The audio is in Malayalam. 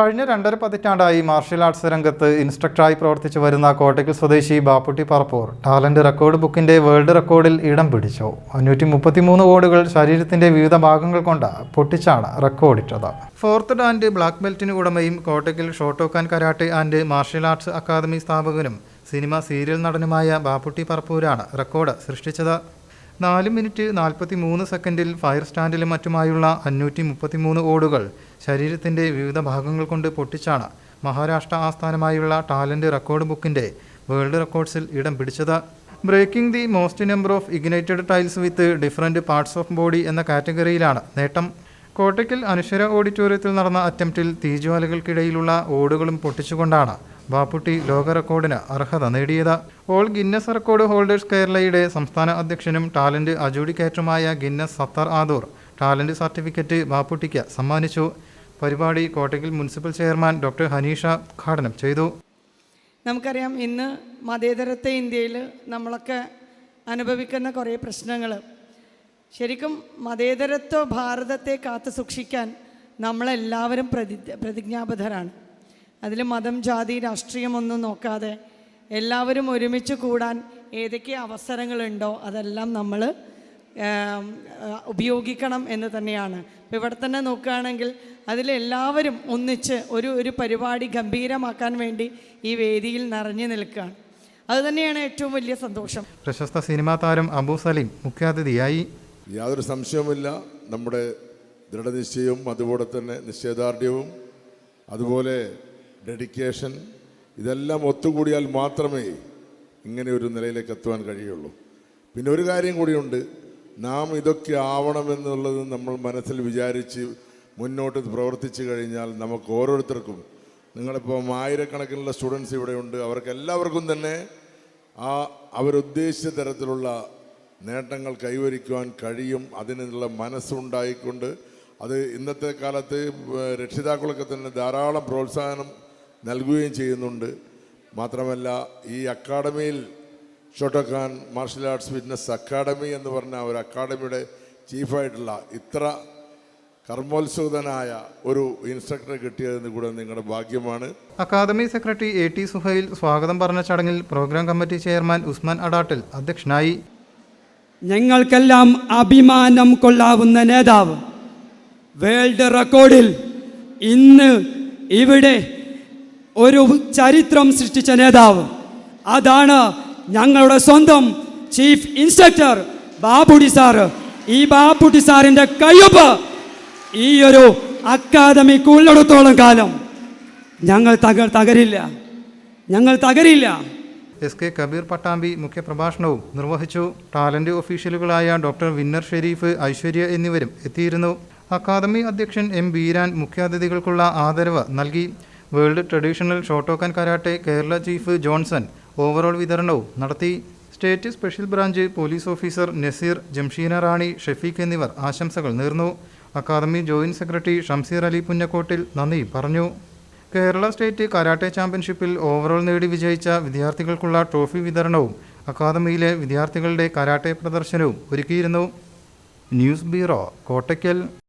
കഴിഞ്ഞ രണ്ടര പതിറ്റാണ്ടായി മാർഷ്യൽ ആർട്സ് രംഗത്ത് ഇൻസ്ട്രക്ടറായി പ്രവർത്തിച്ചു വരുന്ന കോട്ടയ്ക്കൽ സ്വദേശി ബാപ്പുട്ടി പറപ്പൂർ ടാലന്റ് റെക്കോർഡ് ബുക്കിന്റെ വേൾഡ് റെക്കോർഡിൽ ഇടം പിടിച്ചു. അഞ്ഞൂറ്റി മുപ്പത്തിമൂന്ന് ഓടുകൾ ശരീരത്തിന്റെ വിവിധ ഭാഗങ്ങൾ കൊണ്ട് പൊട്ടിച്ചാണ് റെക്കോർഡിട്ടത്. ഫോർത്ത് ആൻഡ് ബ്ലാക്ക് ബെൽറ്റിന് ഉടമയും Kottakkal Shotokan karate and martial arts academy സ്ഥാപകനും cinema serial നടനുമായ ബാപ്പുട്ടി പറപ്പൂരാണ് റെക്കോർഡ് സൃഷ്ടിച്ചത്. നാല് മിനിറ്റ് നാൽപ്പത്തി മൂന്ന് സെക്കൻഡിൽ ഫയർ സ്റ്റാൻഡിലും മറ്റുമായുള്ള അഞ്ഞൂറ്റി മുപ്പത്തിമൂന്ന് ഓടുകൾ ശരീരത്തിന്റെ വിവിധ ഭാഗങ്ങൾ കൊണ്ട് പൊട്ടിച്ചാണ് മഹാരാഷ്ട്ര ആസ്ഥാനമായുള്ള ടാലന്റ് റെക്കോർഡ് ബുക്കിന്റെ വേൾഡ് റെക്കോർഡ്സിൽ ഇടം പിടിച്ചത്. Breaking the most number of ignited tiles with different parts of body എന്ന കാറ്റഗറിയിലാണ് നേട്ടം. കോട്ടയ്ക്കൽ അനശ്വര ഓഡിറ്റോറിയത്തിൽ നടന്ന അറ്റംപ്റ്റിൽ തീജ്വാലകൾക്കിടയിലുള്ള ഓടുകളും പൊട്ടിച്ചുകൊണ്ടാണ് ബാപ്പുട്ടി ലോക റെക്കോർഡിന് അർഹത നേടിയത്. ഓൾ ഗിന്നസ് റെക്കോർഡ് ഹോൾഡേഴ്സ് കേരളയുടെ സംസ്ഥാന അധ്യക്ഷനും talent അജൂഡിക്കേറ്ററുമായ Guinness Sathar Adoor talent certificate ബാപ്പുട്ടിക്ക് സമ്മാനിച്ചു. പരിപാടി Kottakkal municipal chairman doctor Haneesha ഉദ്ഘാടനം ചെയ്തു. നമുക്കറിയാം ഇന്ന് മതേതരത്തെ ഇന്ത്യയിൽ നമ്മളൊക്കെ അനുഭവിക്കുന്ന കുറേ പ്രശ്നങ്ങൾ. ശരിക്കും മതേതരത്വ ഭാരതത്തെ കാത്തു സൂക്ഷിക്കാൻ നമ്മളെല്ലാവരും പ്രതി പ്രതിജ്ഞാബദ്ധരാണ്. അതിൽ മതം ജാതി രാഷ്ട്രീയമൊന്നും നോക്കാതെ എല്ലാവരും ഒരുമിച്ച് കൂടാൻ ഏതൊക്കെ അവസരങ്ങളുണ്ടോ അതെല്ലാം നമ്മൾ ഉപയോഗിക്കണം എന്ന് തന്നെയാണ്. ഇപ്പം ഇവിടെ തന്നെ നോക്കുകയാണെങ്കിൽ അതിലെല്ലാവരും ഒന്നിച്ച് ഒരു ഒരു പരിപാടി ഗംഭീരമാക്കാൻ വേണ്ടി ഈ വേദിയിൽ നിറഞ്ഞു നിൽക്കുകയാണ്. അതുതന്നെയാണ് ഏറ്റവും വലിയ സന്തോഷം. പ്രശസ്ത സിനിമാ താരം അബു സലീം മുഖ്യാതിഥിയായി. യാതൊരു സംശയവുമില്ല. നമ്മുടെ ദൃഢനിശ്ചയവും അതുപോലെ തന്നെ നിശ്ചയദാർഢ്യവും അതുപോലെ ഡെഡിക്കേഷൻ ഇതെല്ലാം ഒത്തുകൂടിയാൽ മാത്രമേ ഇങ്ങനെ ഒരു നിലയിലേക്ക് എത്തുവാൻ കഴിയുള്ളൂ. പിന്നെ ഒരു കാര്യം കൂടിയുണ്ട്. നാം ഇതൊക്കെ ആവണമെന്നുള്ളത് നമ്മൾ മനസ്സിൽ വിചാരിച്ച് മുന്നോട്ട് പ്രവർത്തിച്ചു കഴിഞ്ഞാൽ നമുക്ക് ഓരോരുത്തർക്കും നിങ്ങളിപ്പം ആയിരക്കണക്കിനുള്ള സ്റ്റുഡൻസ് ഇവിടെയുണ്ട് അവർക്ക് എല്ലാവർക്കും തന്നെ ആ അവരുദ്ദേശിച്ച തരത്തിലുള്ള നേട്ടങ്ങൾ കൈവരിക്കുവാൻ കഴിയും. അതിനുള്ള മനസ്സുണ്ടായിക്കൊണ്ട് അത് ഇന്നത്തെ കാലത്ത് രക്ഷിതാക്കളൊക്കെ തന്നെ ധാരാളം പ്രോത്സാഹനം നൽകുകയും ചെയ്യുന്നുണ്ട്. മാത്രമല്ല ഈ അക്കാഡമിയിൽ Shotokan martial arts fitness academy എന്ന് പറഞ്ഞ ഒരു അക്കാഡമിയുടെ ചീഫായിട്ടുള്ള ഇത്ര കർമ്മോത്സുകനായ ഒരു ഇൻസ്ട്രക്ടറെ കിട്ടിയതെന്ന് കൂടെ നിങ്ങളുടെ ഭാഗ്യമാണ്. Academy secretary A T Suhail സ്വാഗതം പറഞ്ഞ ചടങ്ങിൽ programme committee chairman Usman Adattil അധ്യക്ഷനായി. ഞങ്ങൾക്കെല്ലാം അഭിമാനം കൊള്ളാവുന്ന നേതാവ് വേൾഡ് റെക്കോർഡിൽ ഇന്ന് ഇവിടെ ഒരു ചരിത്രം സൃഷ്ടിച്ച നേതാവ്. അതാണ് ഞങ്ങളുടെ സ്വന്തം ചീഫ് ഇൻസ്പെക്ടർ ബാബുടി സാറ് ഈ ബാബുടി സാറിന്റെ കഴിവ് ഈ ഒരു അക്കാദമി ഉള്ളിടത്തോളം കാലം ഞങ്ങൾ തക തകരില്ല. ഞങ്ങൾ തകരില്ല. എസ് കെ കബീർ പട്ടാമ്പി മുഖ്യപ്രഭാഷണവും നിർവഹിച്ചു. ടാലന്റ് ഒഫീഷ്യലുകളായ ഡോക്ടർ വിന്നർ ഷെരീഫ് ഐശ്വര്യ എന്നിവരും എത്തിയിരുന്നു. അക്കാദമി അധ്യക്ഷൻ എം ബീരാൻ മുഖ്യാതിഥികൾക്കുള്ള ആദരവ് നൽകി. World traditional Shotokan karate Kerala chief Johnson overall വിതരണവും നടത്തി. State special branch police officer Nazeer Jamsheena Rani Shefeeq എന്നിവർ ആശംസകൾ നേർന്നു. Academy joint secretary Shamseer Ali Punnakkottil നന്ദി പറഞ്ഞു. കേരള സ്റ്റേറ്റ് കരാട്ടെ ചാമ്പ്യൻഷിപ്പിൽ ഓവറോൾ നേടി വിജയിച്ച വിദ്യാർത്ഥികൾക്കുള്ള ട്രോഫി വിതരണവും അക്കാദമിയിലെ വിദ്യാർത്ഥികളുടെ കരാട്ടെ പ്രദർശനവും ഒരുക്കിയിരുന്നു. News bureau Kottakkal.